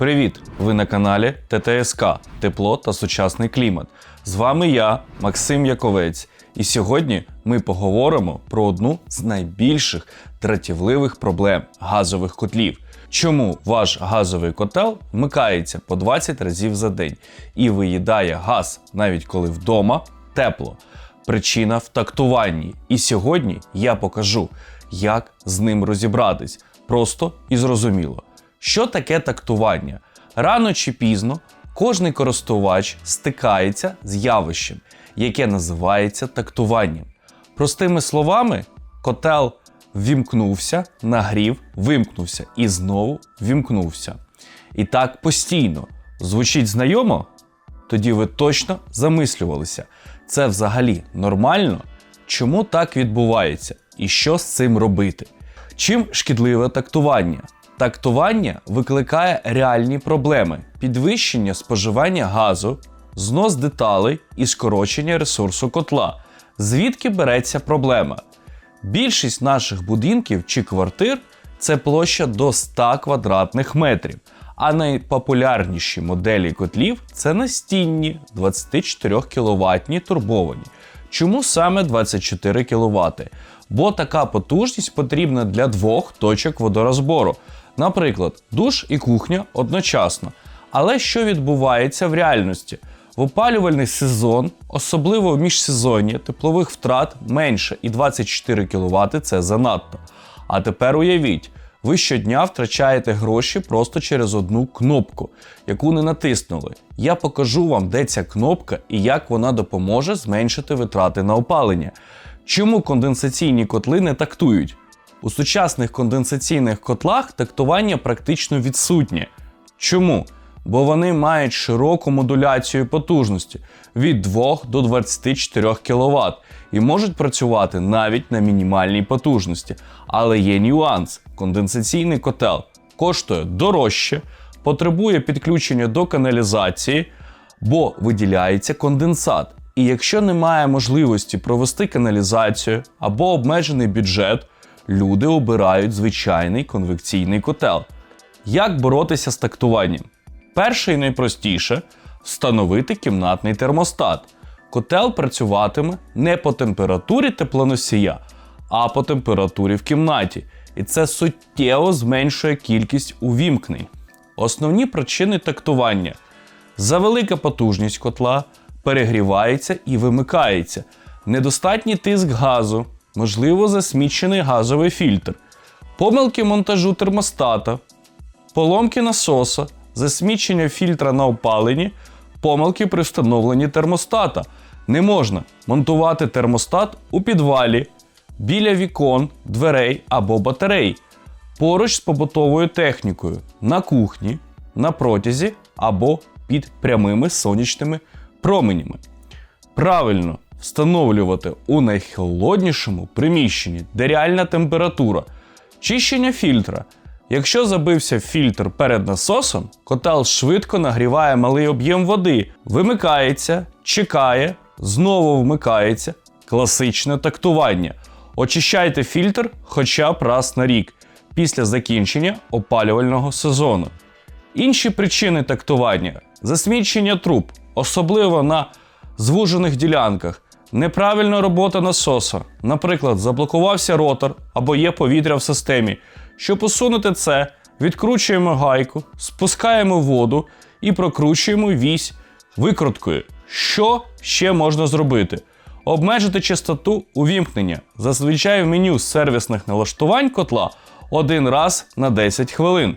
Привіт! Ви на каналі ТТСК Тепло та сучасний клімат. З вами я, Максим Яковець, і сьогодні ми поговоримо про одну з найбільших дратівливих проблем газових котлів. Чому ваш газовий котел вмикається по 20 разів за день і виїдає газ, навіть коли вдома тепло? Причина в тактуванні. І сьогодні я покажу, як з ним розібратись. Просто і зрозуміло. Що таке тактування? Рано чи пізно кожний користувач стикається з явищем, яке називається тактуванням. Простими словами, котел ввімкнувся, нагрів, вимкнувся і знову ввімкнувся. І так постійно. Звучить знайомо? Тоді ви точно замислювалися, це взагалі нормально? Чому так відбувається і що з цим робити? Чим шкідливе тактування? Тактування викликає реальні проблеми: підвищення споживання газу, знос деталей і скорочення ресурсу котла. Звідки береться проблема? Більшість наших будинків чи квартир це площа до 100 квадратних метрів, а найпопулярніші моделі котлів це настінні 24 кВт турбовані. Чому саме 24 кВт? Бо така потужність потрібна для двох точок водорозбору. Наприклад, душ і кухня одночасно. Але що відбувається в реальності? В опалювальний сезон, особливо в міжсезонні, теплових втрат менше і 24 кВт це занадто. А тепер уявіть, ви щодня втрачаєте гроші просто через одну кнопку, яку не натиснули. Я покажу вам, де ця кнопка і як вона допоможе зменшити витрати на опалення. Чому конденсаційні котли не тактують? У сучасних конденсаційних котлах тактування практично відсутнє. Чому? Бо вони мають широку модуляцію потужності від 2 до 24 кВт і можуть працювати навіть на мінімальній потужності. Але є нюанс: конденсаційний котел коштує дорожче, потребує підключення до каналізації, бо виділяється конденсат. І якщо немає можливості провести каналізацію або обмежений бюджет, люди обирають звичайний конвекційний котел. Як боротися з тактуванням? Перше і найпростіше встановити кімнатний термостат. Котел працюватиме не по температурі теплоносія, а по температурі в кімнаті. І це суттєво зменшує кількість увімкнень. Основні причини тактування: завелика потужність котла перегрівається і вимикається, недостатній тиск газу, можливо, засмічений газовий фільтр, помилки монтажу термостата, поломки насоса, засмічення фільтра на опаленні, помилки при встановленні термостата. Не можна монтувати термостат у підвалі, біля вікон, дверей або батарей, поруч з побутовою технікою, на кухні, на протязі або під прямими сонячними променями. Правильно встановлювати у найхолоднішому приміщенні, де реальна температура, чищення фільтра. Якщо забився фільтр перед насосом, котел швидко нагріває малий об'єм води, вимикається, чекає, знову вмикається. Класичне тактування. Очищайте фільтр хоча б раз на рік після закінчення опалювального сезону. Інші причини тактування засмічення труб, особливо на звужених ділянках, неправильна робота насоса, наприклад, заблокувався ротор або є повітря в системі. Щоб усунути це, відкручуємо гайку, спускаємо воду і прокручуємо вісь викруткою. Що ще можна зробити? Обмежити частоту увімкнення. Зазвичай в меню сервісних налаштувань котла один раз на 10 хвилин.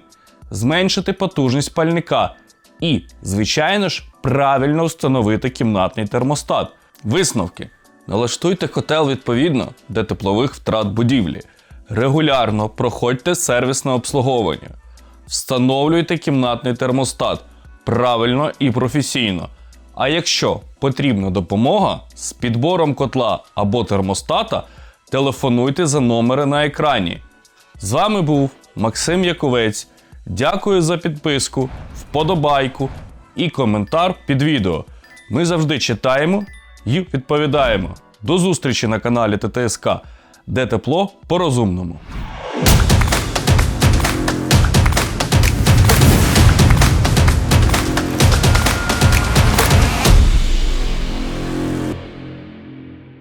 Зменшити потужність пальника. І, звичайно ж, правильно встановити кімнатний термостат. Висновки. Налаштуйте котел відповідно до теплових втрат будівлі. Регулярно проходьте сервісне обслуговування. Встановлюйте кімнатний термостат правильно і професійно. А якщо потрібна допомога з підбором котла або термостата, телефонуйте за номери на екрані. З вами був Максим Яковець. Дякую за підписку, вподобайку і коментар під відео. Ми завжди читаємо і відповідаємо. До зустрічі на каналі ТТСК, де тепло по-розумному.